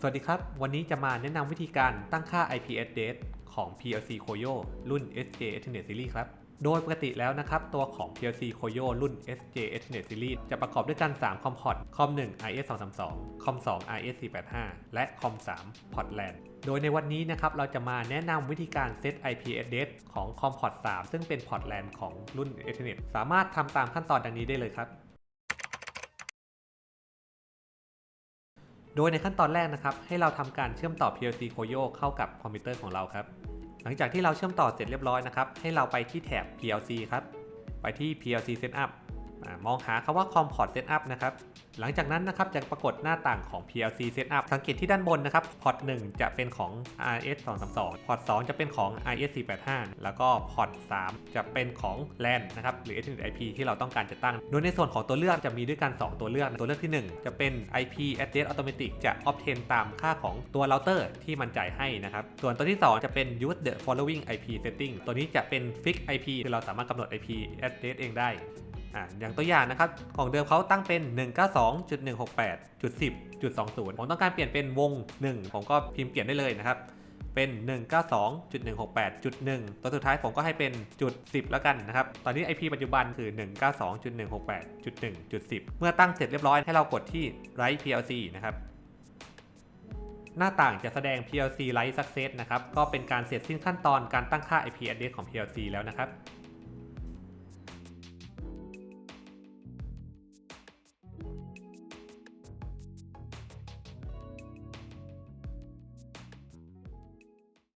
สวัสดีครับ วันนี้จะมาแนะนำวิธีการตั้งค่า IP address ของ PLC Koyo รุ่น SJ Ethernet Series ครับ โดยปกติแล้วนะครับ ตัวของ PLC Koyo รุ่น SJ Ethernet Series จะประกอบด้วยกัน 3 คอมพอร์ต คอม 1 IS 232 คอม 2 IS 485 และคอม 3 พอร์ต LAN โดยในวันนี้นะครับ เราจะมาแนะนำวิธีการเซต IP address ของคอมพอร์ต 3 ซึ่งเป็นพอร์ต LAN ของรุ่น Ethernet สามารถทำตามขั้นตอนดังนี้ได้เลยครับ โดยในขั้นตอนแรกนะครับ ให้เราทำการเชื่อมต่อ PLC Koyo เข้ากับคอมพิวเตอร์ของเราครับ หลังจากที่เราเชื่อมต่อเสร็จเรียบร้อยนะครับ ให้เราไปที่แถบ PLC ครับ ไปที่ PLC Setup มองหาคำว่า COM Port Setup นะครับ หลังจากนั้นนะครับจะปรากฏหน้าต่างของ PLC Setup สังเกตที่ด้านบนนะครับ พอร์ต1จะเป็นของ RS 232พอร์ต2จะเป็นของ IS 485แล้วก็พอร์ต3จะเป็นของ LAN นะครับหรือ Ethernet IP ที่เราต้องการจะตั้ง โดยในส่วนของตัวเลือกจะมีด้วยกัน 2 ตัวเลือก ตัวเลือกที่ 1 จะเป็น IP address automatic จะ obtain ตามค่าของตัวเราเตอร์ที่มันจ่ายให้นะครับ ส่วนตัวที่ 2 จะเป็น use the following IP setting ตัวนี้จะเป็น fix IP คือเราสามารถกำหนด IP address เองได้ อะอย่างตัวอย่างนะครับของเดิมเขาตั้งเป็น 192.168.10.20 ผมต้องการเปลี่ยนเป็นวง 1 ผมก็พิมพ์เปลี่ยนได้เลยนะครับ เป็น 192.168.1 ตัวสุดท้ายผมก็ให้เป็นจุด10 แล้วกันนะครับ ตอนนี้ IP ปัจจุบันคือ 192.168.1.10 เมื่อตั้งเสร็จเรียบร้อยให้เรากดที่ Write PLC นะครับหน้าต่างจะแสดง PLC Write Success นะครับ ก็เป็นการเสร็จสิ้นขั้นตอนการตั้งค่า IP address ของ PLC แล้วนะครับ